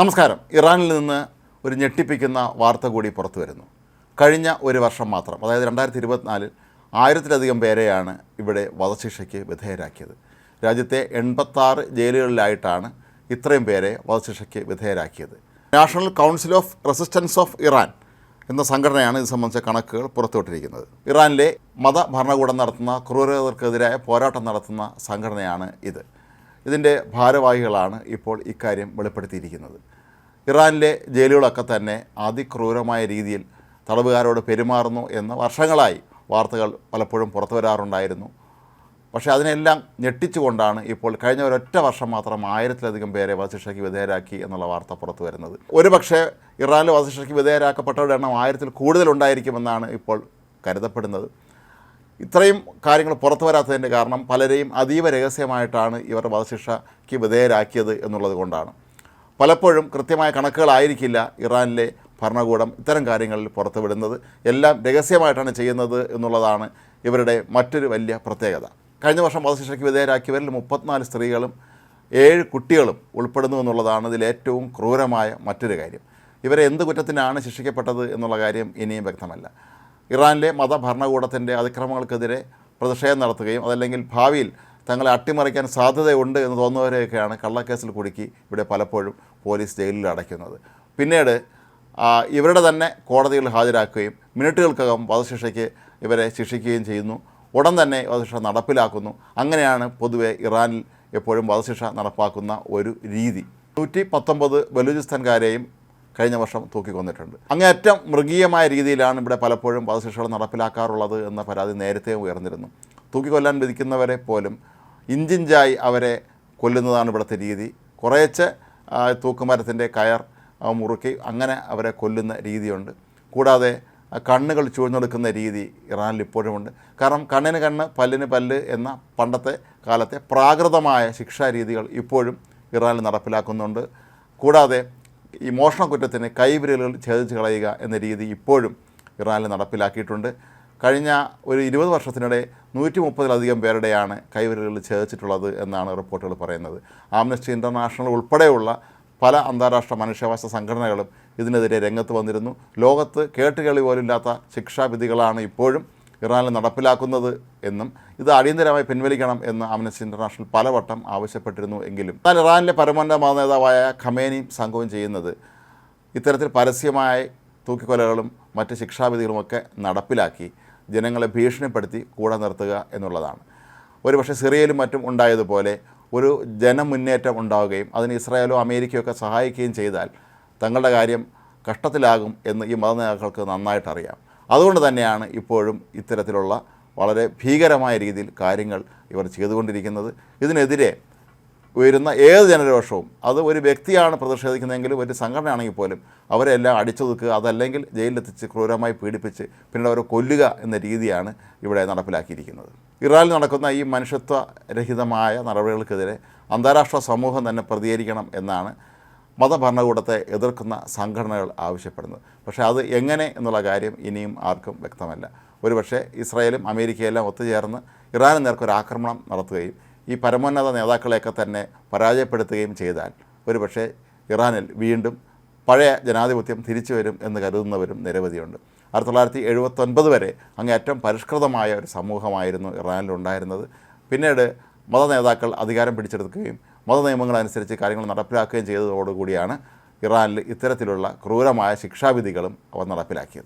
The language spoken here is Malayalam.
നമസ്കാരം. ഇറാനിൽ നിന്ന് ഒരു ഞെട്ടിപ്പിക്കുന്ന വാർത്ത കൂടി പുറത്തു വരുന്നു. കഴിഞ്ഞ ഒരു വർഷം മാത്രം അതായത് രണ്ടായിരത്തി ഇരുപത്തിനാലിൽ ആയിരത്തിലധികം പേരെയാണ് ഇവിടെ വധശിക്ഷയ്ക്ക് വിധേയരാക്കിയത്. രാജ്യത്തെ എൺപത്താറ് ജയിലുകളിലായിട്ടാണ് ഇത്രയും പേരെ വധശിക്ഷയ്ക്ക് വിധേയരാക്കിയത്. National council of resistance of Iran എന്ന സംഘടനയാണ് ഇത് സംബന്ധിച്ച കണക്കുകൾ പുറത്തുവിട്ടിരിക്കുന്നത്. ഇറാനിലെ മതഭരണകൂടം നടത്തുന്ന ക്രൂരതകൾക്കെതിരായ പോരാട്ടം നടത്തുന്ന സംഘടനയാണ് ഇത്. ഇതിന്റെ ഭാരവാഹികളാണ് ഇപ്പോൾ ഇക്കാര്യം വെളിപ്പെടുത്തിയിരിക്കുന്നത്. ഇറാനിലെ ജയിലുകളൊക്കെ തന്നെ അതിക്രൂരമായ രീതിയിൽ തടവുകാരോട് പെരുമാറുന്നു എന്ന് വർഷങ്ങളായി വാർത്തകൾ പലപ്പോഴും പുറത്തു വരാറുണ്ടായിരുന്നു. പക്ഷേ അതിനെല്ലാം ഞെട്ടിച്ചുകൊണ്ടാണ് ഇപ്പോൾ കഴിഞ്ഞ ഒരൊറ്റ വർഷം മാത്രം ആയിരത്തിലധികം പേരെ വധശിക്ഷയ്ക്ക് വിധേയരാക്കി എന്നുള്ള വാർത്ത പുറത്തു വരുന്നത്. ഒരു പക്ഷേ ഇറാനിൽ വധശിക്ഷയ്ക്ക് വിധേയരാക്കപ്പെട്ടവരുടെ എണ്ണം ആയിരത്തിൽ കൂടുതലുണ്ടായിരിക്കുമെന്നാണ് ഇപ്പോൾ കരുതപ്പെടുന്നത്. ഇത്രയും കാര്യങ്ങൾ പുറത്തു വരാത്തതിന്റെ കാരണം പലരെയും അതീവ രഹസ്യമായിട്ടാണ് ഇവർ വധശിക്ഷയ്ക്ക് വിധേയരാക്കിയത് എന്നുള്ളത് കൊണ്ടാണ്. പലപ്പോഴും കൃത്യമായ കണക്കുകളായിരിക്കില്ല ഇറാനിലെ ഭരണകൂടം ഇത്തരം കാര്യങ്ങളിൽ പുറത്തുവിടുന്നത് എല്ലാം രഹസ്യമായിട്ടാണ് ചെയ്യുന്നത് എന്നുള്ളതാണ് ഇവരുടെ മറ്റൊരു വലിയ പ്രത്യേകത. കഴിഞ്ഞ വർഷം വധശിക്ഷയ്ക്ക് വിധേയരാക്കിയവരിൽ മുപ്പത്തിനാല് സ്ത്രീകളും ഏഴ് കുട്ടികളും ഉൾപ്പെടുന്നു എന്നുള്ളതാണ് ഇതിൽ ഏറ്റവും ക്രൂരമായ മറ്റൊരു കാര്യം. ഇവരെ എന്ത് കുറ്റത്തിനാണ് ശിക്ഷിക്കപ്പെട്ടത് എന്നുള്ള കാര്യം ഇനിയും വ്യക്തമല്ല. ഇറാനിലെ മതഭരണകൂടത്തിന്റെ അതിക്രമങ്ങൾക്കെതിരെ പ്രതിഷേധം നടത്തുകയും അതല്ലെങ്കിൽ ഭാവിയിൽ തങ്ങളെ അട്ടിമറിക്കാൻ സാധ്യതയുണ്ട് എന്ന് തോന്നുന്നവരെയൊക്കെയാണ് കള്ളക്കേസിൽ കുടുക്കി ഇവിടെ പലപ്പോഴും പോലീസ് ജയിലിൽ അടയ്ക്കുന്നത്. പിന്നീട് ഇവരുടെ തന്നെ കോടതിയിൽ ഹാജരാക്കുകയും മിനിറ്റുകൾക്കകം വധശിക്ഷയ്ക്ക് ഇവരെ ശിക്ഷിക്കുകയും ചെയ്യുന്നു. ഉടൻ തന്നെ വധശിക്ഷ നടപ്പിലാക്കുന്നു. അങ്ങനെയാണ് പൊതുവെ ഇറാനിൽ എപ്പോഴും വധശിക്ഷ നടപ്പാക്കുന്ന ഒരു രീതി. നൂറ്റി പത്തൊമ്പത് ബലൂചിസ്ഥാൻകാരെയും കഴിഞ്ഞ വർഷം തൂക്കിക്കൊന്നിട്ടുണ്ട്. അങ്ങേയറ്റം മൃഗീയമായ രീതിയിലാണ് ഇവിടെ പലപ്പോഴും വധശിക്ഷകൾ നടപ്പിലാക്കാറുള്ളത് എന്ന പരാതി നേരത്തെ ഉയർന്നിരുന്നു. തൂക്കിക്കൊല്ലാൻ വിധിക്കുന്നവരെ പോലും ഇഞ്ചിഞ്ചായി അവരെ കൊല്ലുന്നതാണ് ഇവിടുത്തെ രീതി. കുറേച്ച് തൂക്കുമരത്തിന്റെ കയർ മുറുക്കി അങ്ങനെ അവരെ കൊല്ലുന്ന രീതിയുണ്ട്. കൂടാതെ കണ്ണുകൾ ചൂഴ്ന്നെടുക്കുന്ന രീതി ഇറാനിൽ ഇപ്പോഴുമുണ്ട്. കാരണം കണ്ണിന് കണ്ണ് പല്ലിന് പല്ല് എന്ന പണ്ടത്തെ കാലത്തെ പ്രാകൃതമായ ശിക്ഷാരീതികൾ ഇപ്പോഴും ഇറാനിൽ നടപ്പിലാക്കുന്നുണ്ട്. കൂടാതെ ഈ മോഷണക്കുറ്റത്തിന് കൈവിരലുകൾ ഛേദിച്ച് കളയുക എന്ന രീതി ഇപ്പോഴും ഇറാനിൽ നടപ്പിലാക്കിയിട്ടുണ്ട്. കഴിഞ്ഞ ഒരു ഇരുപത് വർഷത്തിനിടെ നൂറ്റി മുപ്പതിലധികം പേരുടെയാണ് കൈവിരലുകൾ ഛേദിച്ചിട്ടുള്ളത് എന്നാണ് റിപ്പോർട്ടുകൾ പറയുന്നത്. ആംനസ്റ്റി ഇന്റർനാഷണൽ ഉൾപ്പെടെയുള്ള പല അന്താരാഷ്ട്ര മനുഷ്യാവകാശ സംഘടനകളും ഇതിനെതിരെ രംഗത്ത് വന്നിരുന്നു. ലോകത്ത് കേട്ടുകേളി പോലില്ലാത്ത ശിക്ഷാവിധികളാണ് ഇപ്പോഴും ഇറാനിൽ നടപ്പിലാക്കുന്നത് എന്നും ഇത് അടിയന്തരമായി പിൻവലിക്കണം എന്ന് ആംനസ്റ്റി ഇന്റർനാഷണൽ പലവട്ടം ആവശ്യപ്പെട്ടിരുന്നു എങ്കിലും എന്നാൽ ഇറാനിലെ പരമോന്നത നേതാവായ ഖമേനിയും സംഘവും ചെയ്യുന്നത് ഇത്തരത്തിൽ പരസ്യമായ തൂക്കിക്കൊലകളും മറ്റ് ശിക്ഷാവിധികളുമൊക്കെ നടപ്പിലാക്കി ജനങ്ങളെ ഭീഷണിപ്പെടുത്തി കൂടെ നിർത്തുക എന്നുള്ളതാണ്. ഒരുപക്ഷെ സിറിയയിലും മറ്റും ഉണ്ടായതുപോലെ ഒരു ജനമുന്നേറ്റം ഉണ്ടാവുകയും അതിന് ഇസ്രായേലോ അമേരിക്കയോ ഒക്കെ സഹായിക്കുകയും ചെയ്താൽ തങ്ങളുടെ കാര്യം കഷ്ടത്തിലാകും എന്ന് ഈ മതനേതാക്കൾക്ക് നന്നായിട്ട് അറിയാം അതുകൊണ്ട് തന്നെയാണ് ഇപ്പോഴും ഇത്തരത്തിലുള്ള വളരെ ഭീകരമായ രീതിയിൽ കാര്യങ്ങൾ ഇവർ ചെയ്തുകൊണ്ടിരിക്കുന്നത്. ഇതിനെതിരെ ഉയരുന്ന ഏത് ജനരോഷവും അത് ഒരു വ്യക്തിയാണ് പ്രതിഷേധിക്കുന്നതെങ്കിലും ഒരു സംഘടനയാണെങ്കിൽ പോലും അവരെ എല്ലാം അടിച്ചൊതുക്കുക അതല്ലെങ്കിൽ ജയിലിലെത്തിച്ച് ക്രൂരമായി പീഡിപ്പിച്ച് പിന്നീട് അവരെ കൊല്ലുക എന്ന രീതിയാണ് ഇവിടെ നടപ്പിലാക്കിയിരിക്കുന്നത്. ഇറാനിൽ നടക്കുന്ന ഈ മനുഷ്യത്വരഹിതമായ നടപടികൾക്കെതിരെ അന്താരാഷ്ട്ര സമൂഹം തന്നെ പ്രതികരിക്കണം എന്നാണ് മതഭരണകൂടത്തെ എതിർക്കുന്ന സംഘടനകൾ ആവശ്യപ്പെടുന്നത് പക്ഷേ അത് എങ്ങനെ എന്നുള്ള കാര്യം ഇനിയും ആർക്കും വ്യക്തമല്ല. ഒരുപക്ഷെ ഇസ്രായേലും അമേരിക്കയെല്ലാം ഒത്തുചേർന്ന് ഇറാന് നേർക്കൊരു ആക്രമണം നടത്തുകയും ഈ പരമോന്നത നേതാക്കളെയൊക്കെ തന്നെ പരാജയപ്പെടുത്തുകയും ചെയ്താൽ ഒരുപക്ഷെ ഇറാനിൽ വീണ്ടും പഴയ ജനാധിപത്യം തിരിച്ചു വരും എന്ന് കരുതുന്നവരും നിരവധിയുണ്ട്. ആയിരത്തി തൊള്ളായിരത്തി എഴുപത്തൊൻപത് വരെ അങ്ങേയറ്റം പരിഷ്കൃതമായ ഒരു സമൂഹമായിരുന്നു ഇറാനിലുണ്ടായിരുന്നത് പിന്നീട് മത നേതാക്കൾ അധികാരം പിടിച്ചെടുക്കുകയും മതനിയമങ്ങളനുസരിച്ച് കാര്യങ്ങൾ നടപ്പിലാക്കുകയും ചെയ്തതോടുകൂടിയാണ് ഇറാനിൽ ഇത്തരത്തിലുള്ള ക്രൂരമായ ശിക്ഷാവിധികളും അവർ നടപ്പിലാക്കിയത്.